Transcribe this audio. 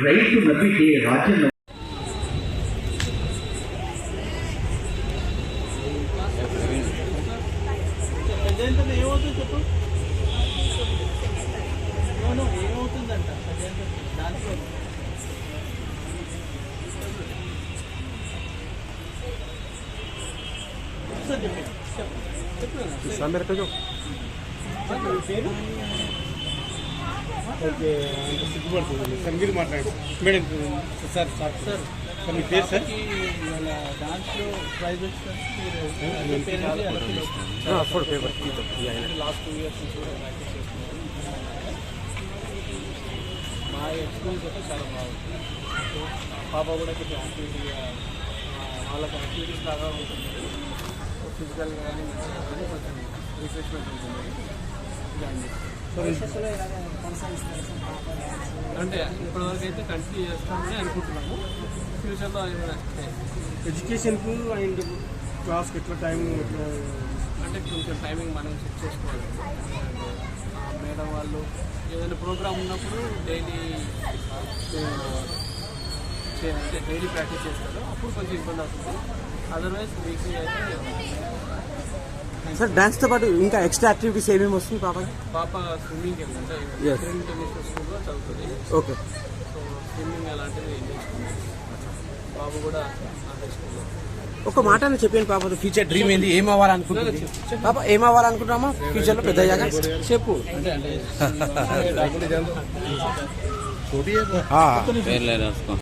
రైతు నమ్మితే రాజ్యం ఏమవుతుందంట దాంట్లో ఒకసారి చెప్పండి. చెప్పు ఓకే అంత సిగ్గుపడుతుంది సార్ మీరు మాట్లాడండి madam sir sir sir sir మీ పేరు సార్ ఇవాళ డాన్స్లో ప్రైజ్ వచ్చిన four paper last two years నుంచి కూడా ప్రాక్టీస్ చేస్తున్నాను మా ఎక్స్పీరియన్స్ అయితే చాలా బాగుంది పాప కూడా కొంచెం యాక్టివిటీగా వాళ్ళకి యాక్టివిటీస్ లాగా ఉంటుంది ఫిజికల్ కానీ కానీ కొంచెం రిఫ్రెష్మెంట్ ఉంటుంది ఇలాంటి అంటే ఇప్పటివరకు అయితే కంటిన్యూ చేస్తామని అనుకుంటున్నాము. ఫ్యూచర్లో ఏమైనా ఎడ్యుకేషన్కు అండ్ క్లాస్కి ఎట్లా టైం ఎట్లా అంటే కొంచెం టైమింగ్ మనం సెట్ చేసుకోవాలి. మేడం వాళ్ళు ఏదైనా ప్రోగ్రామ్ ఉన్నప్పుడు డైలీ అంటే డైలీ ప్రాక్టీస్ చేస్తారు. అప్పుడు కొంచెం ఇబ్బంది అవుతుంది. అదర్వైజ్ వీక్లీ అయితే సార్ డాన్స్తో పాటు ఇంకా ఎక్స్ట్రా యాక్టివిటీస్ ఏమేమి వస్తుంది పాపకి పాప స్విమ్మింగ్ ఇంటర్నేషనల్ స్కూల్లో చదువుతుంది ఓకే సో స్విమ్మింగ్ అలాంటివి నేర్చుకుంది బాబు కూడా ఒక మాట చెప్పాను పాప ఫ్యూచర్ డ్రీమ్ ఏంది ఏం అవ్వాలనుకుంటుంది పాప ఏం అవ్వాలనుకుంటున్నామా ఫ్యూచర్లో పెద్ద అయ్యాక చెప్పు అంటే అంటే